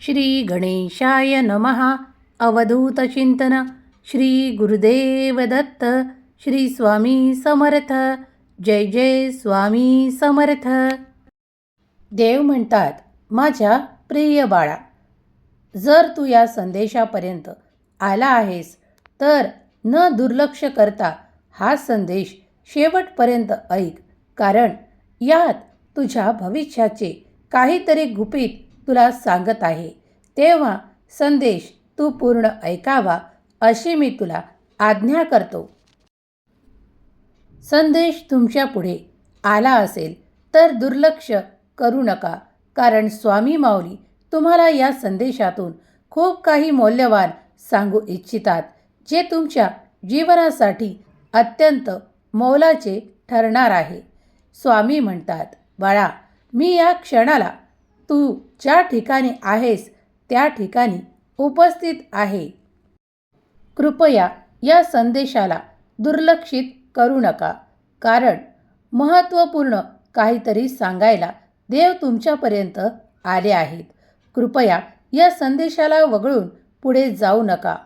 श्री गणेशाय नमः अवधूतचिंतन श्री गुरुदेव दत्त। श्री स्वामी समर्थ। जय जय स्वामी समर्थ। देव म्हणतात माझ्या प्रिय बाळा जर तू या संदेशापर्यंत आला आहेस तर न दुर्लक्ष करता हा संदेश शेवटपर्यंत ऐक. कारण यात तुझ्या भविष्याचे काहीतरी गुपित तुला सांगत आहे. तेव्हा संदेश तू पूर्ण ऐकावा अशी मी तुला आज्ञा करतो. संदेश तुमच्यापुढे आला असेल तर दुर्लक्ष करू नका कारण स्वामी माऊली तुम्हाला या संदेशातून खूप काही मौल्यवान सांगू इच्छितात जे तुमच्या जीवनासाठी अत्यंत मौलाचे ठरणार आहे. स्वामी म्हणतात बाळा मी या क्षणाला तू ज्या ठिकाणी आहेस त्या ठिकाणी उपस्थित आहे. कृपया या संदेशाला दुर्लक्षित करू नका कारण महत्त्वपूर्ण काहीतरी सांगायला देव तुमच्यापर्यंत आले आहेत. कृपया या संदेशाला वगळून पुढे जाऊ नका.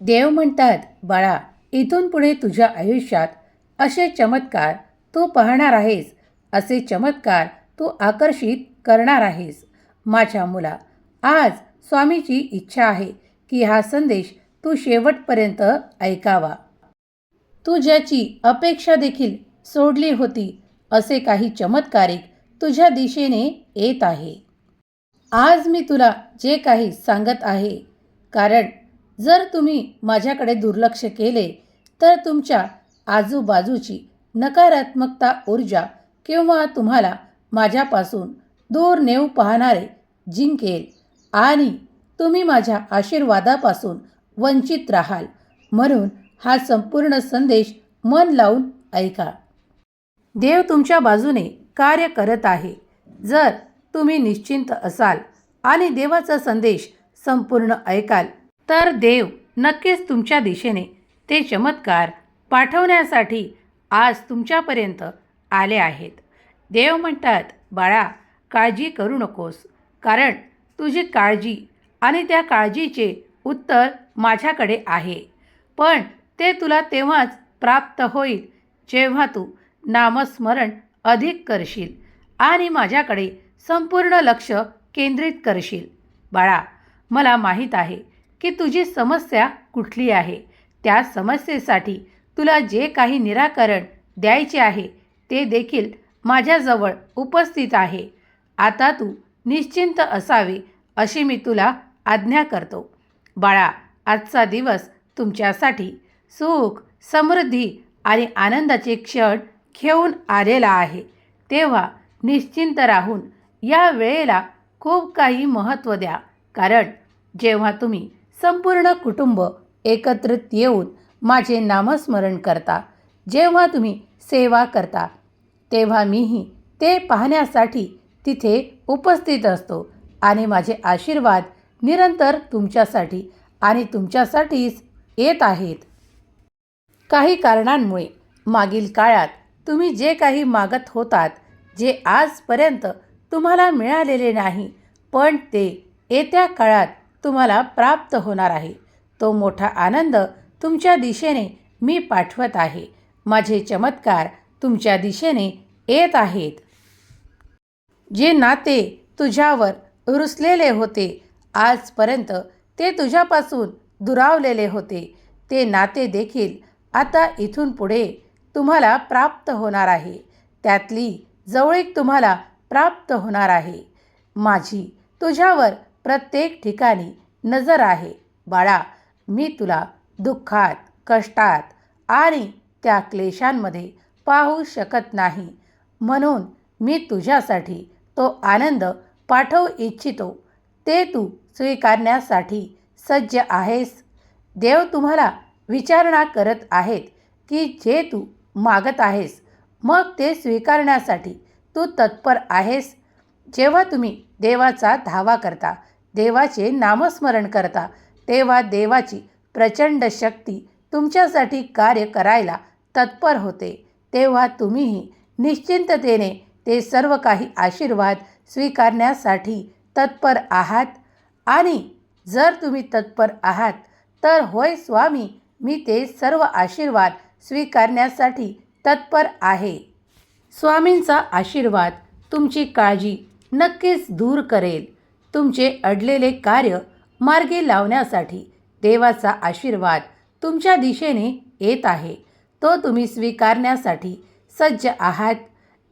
देव म्हणतात बाळा इथून पुढे तुझ्या आयुष्यात असे चमत्कार तू पाहणार आहेस असे चमत्कार तू आकर्षित करणार आहेस. माझ्या मुला. आज स्वामीची इच्छा आहे की हा संदेश तू शेवटपर्यंत ऐकावा. तू ज्याची अपेक्षा देखील सोडली होती असे काही चमत्कारिक तुझ्या दिशेने येत आहे. आज मी तुला जे काही सांगत आहे कारण जर तुम्ही माझ्याकडे दुर्लक्ष केले तर तुमच्या आजूबाजूची नकारात्मकता ऊर्जा किंवा तुम्हाला माझ्यापासून दूर नेऊ पाहणारे जिंकेल. आणि तुम्ही माझ्या आशीर्वादापासून वंचित राहाल. म्हणून हा संपूर्ण संदेश मन लावून ऐका. देव तुमच्या बाजूने कार्य करत आहे. जर तुम्ही निश्चिंत असाल आणि देवाचा संदेश संपूर्ण ऐकाल तर देव नक्कीच तुमच्या दिशेने ते चमत्कार पाठवण्यासाठी आज तुमच्यापर्यंत आले आहेत. देव म्हणतात बाळा काळजी करू नकोस. कारण तुझी काळजी आणि त्या काळजीचे उत्तर माझ्याकडे आहे. पण ते तुला तेव्हाच प्राप्त होईल जेव्हा तू नामस्मरण अधिक करशील आणि माझ्याकडे संपूर्ण लक्ष केंद्रित करशील. बाळा मला माहीत आहे की तुझी समस्या कुठली आहे. त्या समस्येसाठी तुला जे काही निराकरण द्यायचे आहे ते देखील माझ्याजवळ उपस्थित आहे. आता तू निश्चिंत असावी अशी मी तुला आज्ञा करतो. बाळा आजचा दिवस तुमच्यासाठी सुख समृद्धी आणि आनंदाचे क्षण घेऊन आलेला आहे. तेव्हा निश्चिंत राहून या वेळेला खूप काही महत्त्व द्या. कारण जेव्हा तुम्ही संपूर्ण कुटुंब एकत्रित येऊन माझे नामस्मरण करता जेव्हा तुम्ही सेवा करता तेव्हा मीही ते पाहण्यासाठी तिथे उपस्थित असतो आणि माझे आशीर्वाद निरंतर तुमच्यासाठी आणि तुमच्यासाठीच येत आहेत. काही कारणांमुळे मागील काळात तुम्ही जे काही मागत होतात जे आजपर्यंत तुम्हाला मिळालेले नाही पण ते येत्या काळात तुम्हाला प्राप्त होणार आहे. तो मोठा आनंद तुमच्या दिशेने मी पाठवत आहे. माझे चमत्कार तुमच्या दिशेने येत आहेत. जे नाते तुझ्यावर रुसलेले होते आजपर्यंत ते तुझ्यापासून दुरावलेले होते. ते नाते देखील आता इथून पुढे तुम्हाला प्राप्त होणार आहे. त्यातली जवळीक तुम्हाला प्राप्त होणार आहे. माझी तुझ्यावर प्रत्येक ठिकाणी नजर आहे. बाळा मी तुला दुःखात कष्टात आणि त्या क्लेशांमध्ये पाहू शकत नाही. म्हणून मी तुझ्यासाठी तो आनंद पाठवू इच्छितो. ते तू स्वीकारण्यासाठी सज्ज आहेस. देव तुम्हाला विचारणा करत आहेत की जे तू मागत आहेस मग ते स्वीकारण्यासाठी तू तत्पर आहेस. जेव्हा तुम्ही देवाचा धावा करता देवाचे नामस्मरण करता तेव्हा देवाची प्रचंड शक्ती तुमच्यासाठी कार्य करायला तत्पर होते. तेव्हा तुम्हीही निश्चिंततेने ते सर्व काही आशीर्वाद स्वीकारण्यासाठी तत्पर आहात. आणि जर तुम्ही तत्पर आहात तर होय स्वामी मी ते सर्व आशीर्वाद स्वीकारण्यासाठी तत्पर आहे. स्वामींचा आशीर्वाद तुमची काळजी नक्कीच दूर करेल. तुमचे अडलेले कार्य मार्गी लावण्यासाठी देवाचा आशीर्वाद तुमच्या दिशेने येत आहे. तो तुम्ही स्वीकारण्यासाठी सज्ज आहात.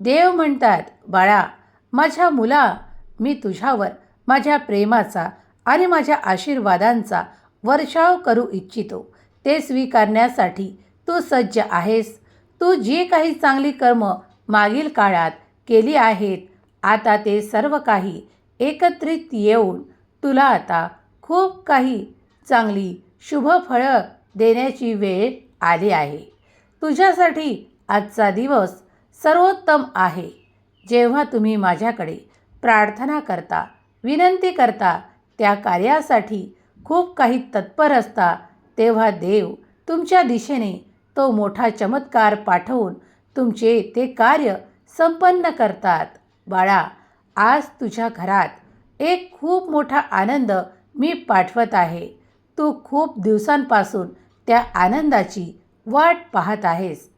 देव म्हणतात बाळा माझ्या मुला मी तुझ्यावर माझ्या प्रेमाचा आणि माझ्या आशीर्वादांचा वर्षाव करू इच्छितो. ते स्वीकारण्यासाठी तू सज्ज आहेस. तू जी काही चांगली कर्म मागील काळात केली आहेत आता ते सर्व काही एकत्रित येऊन तुला आता खूप काही चांगली शुभ फळं देण्याची वेळ आली आहे. तुझ्यासाठी आजचा दिवस सर्वोत्तम आहे. जेव्हा तुम्ही माझ्याकडे प्रार्थना करता विनंती करता त्या कार्यासाठी खूप काही तत्पर असता तेव्हा देव तुमच्या दिशेने तो मोठा चमत्कार पाठवून तुमचे ते कार्य संपन्न करतात. बाळा आज तुझ्या घरात एक खूप मोठा आनंद मी पाठवत आहे. तू खूप दिवसांपासून त्या आनंदाची वाट पाहत आहेस.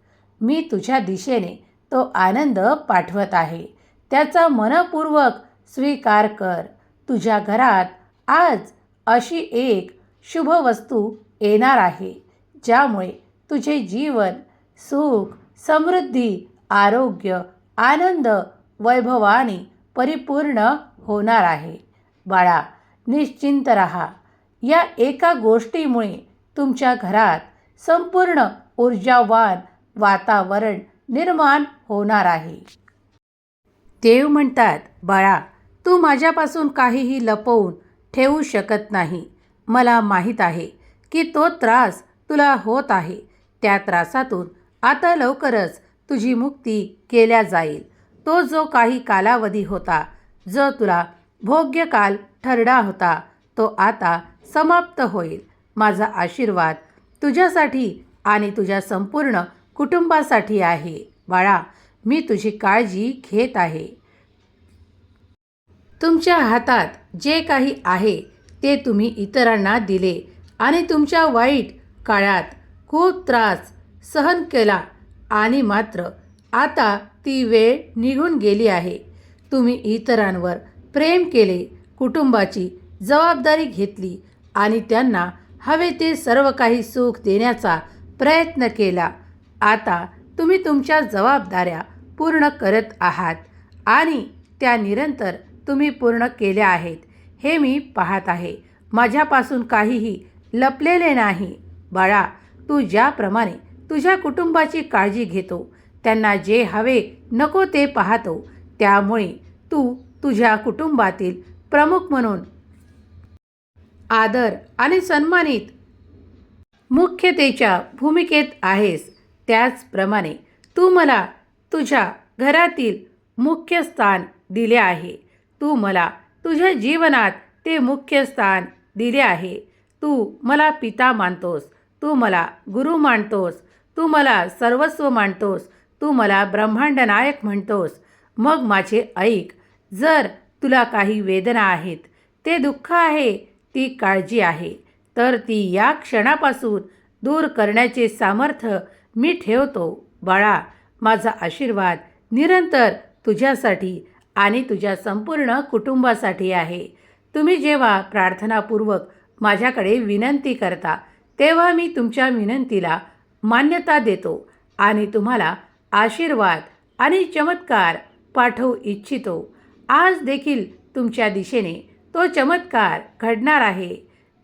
मी तुझ्या दिशेने तो आनंद पाठवत आहे. त्याचा मनपूर्वक स्वीकार कर. तुझ्या घरात आज अशी एक शुभ वस्तू येणार आहे ज्यामुळे तुझे जीवन सुख समृद्धी आरोग्य आनंद वैभवाने परिपूर्ण होणार आहे. बाळा निश्चिंत रहा. या एका गोष्टीमुळे तुमच्या घरात संपूर्ण ऊर्जावान वातावरण निर्माण होणार आहे. देव म्हणतात बाळा तू माझ्यापासून काहीही लपवून ठेवू शकत नाही. मला माहीत आहे की तो त्रास तुला होत आहे. त्या त्रासातून आता लवकरच तुझी मुक्ती केल्या जाईल. तो जो काही कालावधी होता जो तुला भोग्य काल ठरडा होता तो आता समाप्त होईल. माझा आशीर्वाद तुझ्यासाठी आणि तुझ्या संपूर्ण कुटुंबासाठी आहे. बाळा मी तुझी काळजी घेत आहे. तुमच्या हातात जे काही आहे ते तुम्ही इतरांना दिले आणि तुमच्या वाईट काळात खूप त्रास सहन केला आणि मात्र आता ती वेळ निघून गेली आहे. तुम्ही इतरांवर प्रेम केले कुटुंबाची जबाबदारी घेतली आणि त्यांना हवे ते सर्व काही सुख देण्याचा प्रयत्न केला. आता तुम्ही तुमच्या जबाबदाऱ्या पूर्ण करत आहात आणि त्या निरंतर तुम्ही पूर्ण केल्या आहेत. हे मी पाहत आहे. माझ्यापासून काहीही लपलेले नाही. बाळा तू ज्याप्रमाणे तुझ्या कुटुंबाची काळजी घेतो त्यांना जे हवे नको ते पाहतो. त्यामुळे तू तुझ्या कुटुंबातील प्रमुख म्हणून आदर आणि सन्मानित मुख्यतेच्या भूमिकेत आहेस. त्याचप्रमाणे तू मला तुझ्या घरातील मुख्य स्थान दिले आहे. तू मला तुझ्या जीवनात ते मुख्य स्थान दिले आहे. तू मला पिता मानतोस. तू मला गुरु मानतोस. तू मला सर्वस्व मानतोस. तू मला ब्रह्मांड नायक म्हणतोस. मग माझे ऐक जर तुला काही वेदना आहेत ते दुःख आहे ती काळजी आहे तर ती या क्षणापासून दूर करण्याचे सामर्थ्य मी ठेवतो बाळा माझा आशीर्वाद निरंतर तुझ्यासाठी आणि तुझ्या संपूर्ण कुटुंबासाठी आहे. तुम्ही जेव्हा प्रार्थनापूर्वक माझ्याकडे विनंती करता तेव्हा मी तुमच्या विनंतीला मान्यता देतो आणि तुम्हाला आशीर्वाद आणि चमत्कार पाठवू इच्छितो. आज देखील तुमच्या दिशेने तो चमत्कार घडणार आहे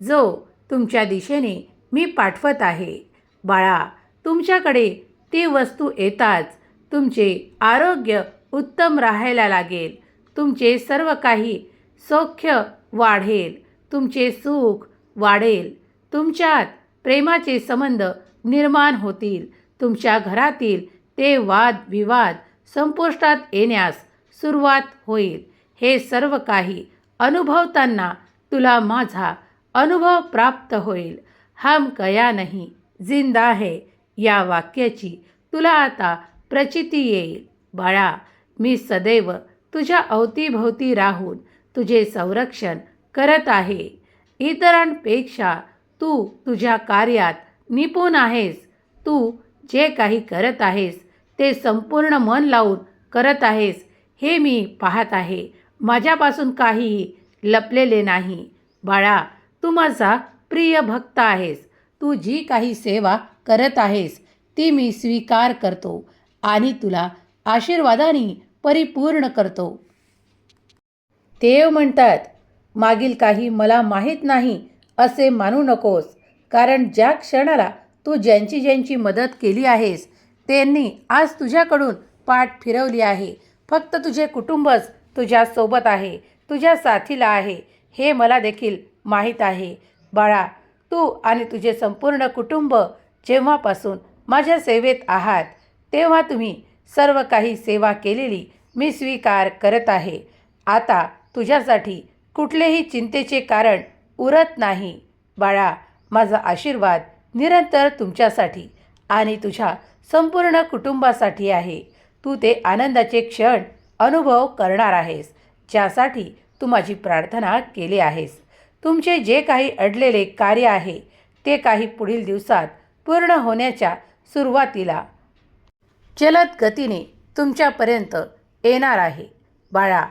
जो तुमच्या दिशेने मी पाठवत आहे. बाळा तुमच्याकडे ती वस्तू येताच तुमचे आरोग्य उत्तम राहायला लागेल. तुमचे सर्व काही सौख्य वाढेल. तुमचे सुख वाढेल. तुमच्यात प्रेमाचे संबंध निर्माण होतील. तुमच्या घरातील ते वादविवाद संपुष्टात येण्यास सुरुवात होईल. हे सर्व काही अनुभवताना तुला माझा अनुभव प्राप्त होईल. हम कया नाही जिंदा है. या वाक्याची तुला आता प्रचिती येईल. बाळा मी सदैव तुझ्या अवतीभोवती राहून तुझे संरक्षण करत आहे. इतरांपेक्षा तू तुझ्या कार्यात निपुण आहेस. तू जे काही करत आहेस ते संपूर्ण मन लावून करत आहेस हे मी पाहत आहे. माझ्यापासून काहीही लपलेले नाही. बाळा तू माझा प्रिय भक्त आहेस. तू जी काही सेवा करत आहेस ती मी स्वीकार करतो आणि तुला आशीर्वादाने परिपूर्ण करतो. देव म्हणतात मागील काही मला माहीत नाही असे मानू नकोस कारण ज्या क्षणाला तू ज्यांची ज्यांची मदत केली आहेस त्यांनी आज तुझ्याकडून पाठ फिरवली आहे. फक्त तुझे कुटुंबच तुझ्यासोबत आहे तुझ्या साथीला आहे हे मला देखील माहीत आहे. बाळा तू आणि तुझे संपूर्ण कुटुंब जेव्हापासून माझ्या सेवेत आहात तेव्हा तुम्ही सर्व काही सेवा केलेली मी स्वीकार करत आहे. आता तुझ्यासाठी कुठलेही चिंतेचे कारण उरत नाही. बाळा माझा आशीर्वाद निरंतर तुमच्यासाठी आणि तुझ्या संपूर्ण कुटुंबासाठी आहे. तू ते आनंदाचे क्षण अनुभव करणार आहेस ज्यासाठी तू माझी प्रार्थना केली आहेस. तुमचे जे काही अडलेले कार्य आहे ते काही पुढील दिवसात पूर्ण होण्याच्या सुरुवातीला. जलद गतीने तुमच्यापर्यंत येणार आहे. बाळा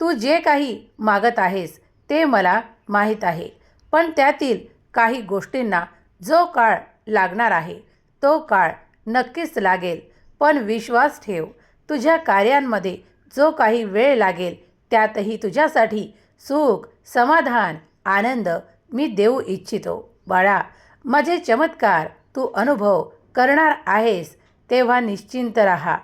तू जे काही मागत आहेस ते मला माहीत आहे पण त्यातील काही गोष्टींना जो काळ लागणार आहे तो काळ नक्कीच लागेल. पण विश्वास ठेव तुझ्या कार्यांमध्ये जो काही वेळ लागेल त्यातही तुझ्यासाठी सुख समाधान आनंद मी देऊ इच्छितो. बाळा माझे चमत्कार तू अनुभव करणार आहेस तेव्हा निश्चिंत राहा.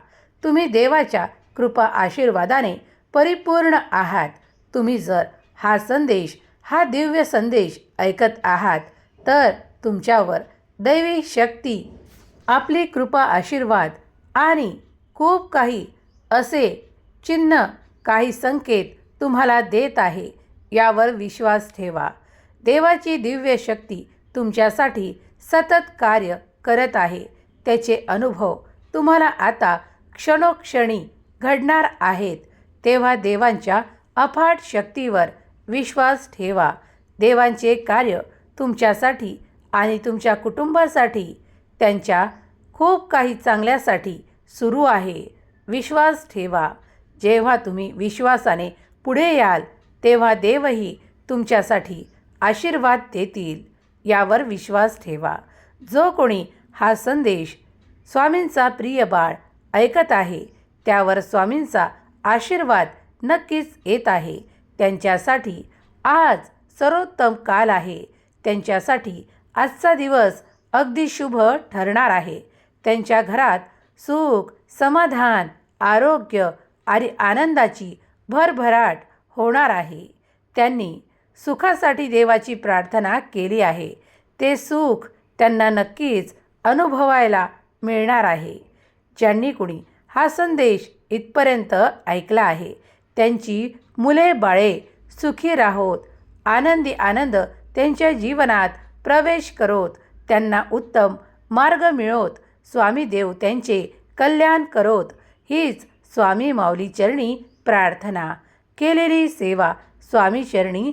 तुम्ही देवाच्या कृपा आशीर्वादाने परिपूर्ण आहात. तुम्ही जर हा संदेश हा दिव्य संदेश ऐकत आहात तर तुमच्यावर दैवी शक्ती आपली कृपा आशीर्वाद आणि खूप काही असे चिन्ह काही संकेत तुम्हाला देत आहे यावर विश्वास ठेवा. देवाची दिव्य शक्ती तुमच्यासाठी सतत कार्य करत आहे. त्याचे अनुभव तुम्हाला आता क्षणोक्षणी घडणार आहेत. तेव्हा देवांच्या अफाट शक्तीवर विश्वास ठेवा. देवांचे कार्य तुमच्यासाठी आणि तुमच्या कुटुंबासाठी त्यांच्या खूप काही चांगल्यासाठी सुरू आहे. विश्वास ठेवा. जेव्हा तुम्ही विश्वासाने पुढे याल तेव्हा देवही तुमच्यासाठी आशीर्वाद देतील. यावर विश्वास ठेवा. जो कोणी हा संदेश स्वामींचा प्रिय बाळ ऐकत आहे त्यावर स्वामींचा आशीर्वाद नक्कीच येत आहे. त्यांच्यासाठी आज सर्वोत्तम काल आहे. त्यांच्यासाठी आजचा दिवस अगदी शुभ ठरणार आहे. त्यांच्या घरात सुख समाधान आरोग्य आणि आनंदाची भरभराट होणार आहे. त्यांनी सुखासाठी देवाची प्रार्थना केली आहे. ते सुख त्यांना नक्कीच अनुभवायला मिळणार आहे. ज्यांनी कुणी हा संदेश इथपर्यंत ऐकला आहे त्यांची मुले बाळे सुखी राहोत आनंदी आनंद त्यांच्या जीवनात प्रवेश करोत त्यांना उत्तम मार्ग मिळोत स्वामी देव त्यांचे कल्याण करोत हीच स्वामी माऊली चरणी प्रार्थना. केलेली सेवा स्वामी चरणी